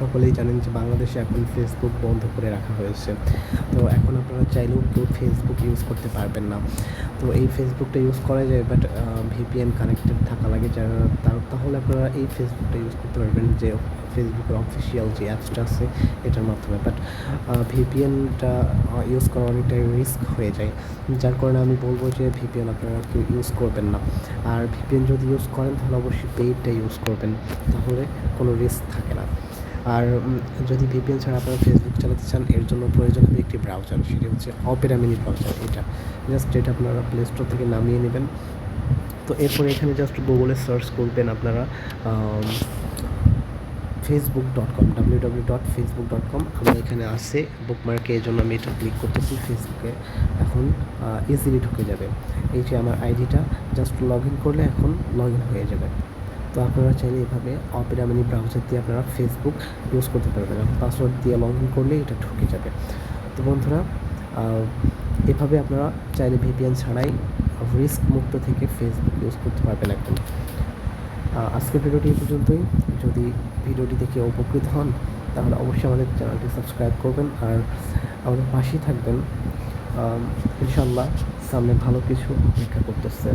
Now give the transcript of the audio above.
সকলেই জানেন যে বাংলাদেশে এখন ফেসবুক বন্ধ করে রাখা হয়েছে। তো এখন আপনারা চাইলেও কেউ ফেসবুক ইউজ করতে পারবেন না। তো এই ফেসবুকটা ইউজ করা যায় বাট ভিপিএন কানেক্টেড থাকা লাগে। যারা তাহলে আপনারা এই ফেসবুকটা ইউজ করতে পারবেন যে ফেসবুকের অফিসিয়াল যে অ্যাপসটা আছে, এটার মাধ্যমে। বাট ভিপিএনটা ইউজ করা অনেকটাই রিস্ক হয়ে যায়। যার কারণে আমি বলব যে ভিপিএন আপনারা কেউ ইউজ করবেন না। আর ভিপিএন যদি ইউজ করেন, তাহলে অবশ্যই পেইডটা ইউজ করবেন। তাহলে কোনো রিস্ক থাকে না। আর যদি ভিপিএন ছাড়া আপনারা ফেসবুক চালাতে চান, এর জন্য প্রয়োজন হবে একটি ব্রাউজার সেটি হচ্ছে অপেরা মিনি ব্রাউজার এটা। জাস্ট এটা আপনারা প্লে স্টোর থেকে নামিয়ে নেবেন। তো এরপরে এখানে জাস্ট গুগলে সার্চ করবেন আপনারা Facebook dot com W W dot Facebook dot com আমার এখানে আছে বুকমার্কে এই জন্য আমি এটা ক্লিক করতেছি ফেসবুকে এখন ইজিলি ঢুকে যাবে। এই যে আমার আইডিটা জাস্ট লগ ইন করলে এখন লগ ইন হয়ে যাবে। তো আপনারা চাইলে এভাবে অপেরা মিনি ব্রাউজার দিয়ে আপনারা ফেসবুক ইউজ করতে পারবেন পাসওয়ার্ড দিয়ে লগ ইন করলে এটা ঢুকে যাবে। তো বন্ধুরা এভাবে আপনারা চাইলে ভিপিএন ছাড়াই রিস্ক মুক্ত থেকে ফেসবুক ইউজ করতে পারবেন আহ, আজকের ভিডিওটি পর্যন্তই। যদি ভিডিওটি দেখে উপকৃত হন তাহলে অবশ্যই আমাদের চ্যানেলটি সাবস্ক্রাইব করবেন আর আমাদের পাশেই থাকবেন। ইনশাল্লাহ সামনে ভালো কিছু অপেক্ষা করতেছে।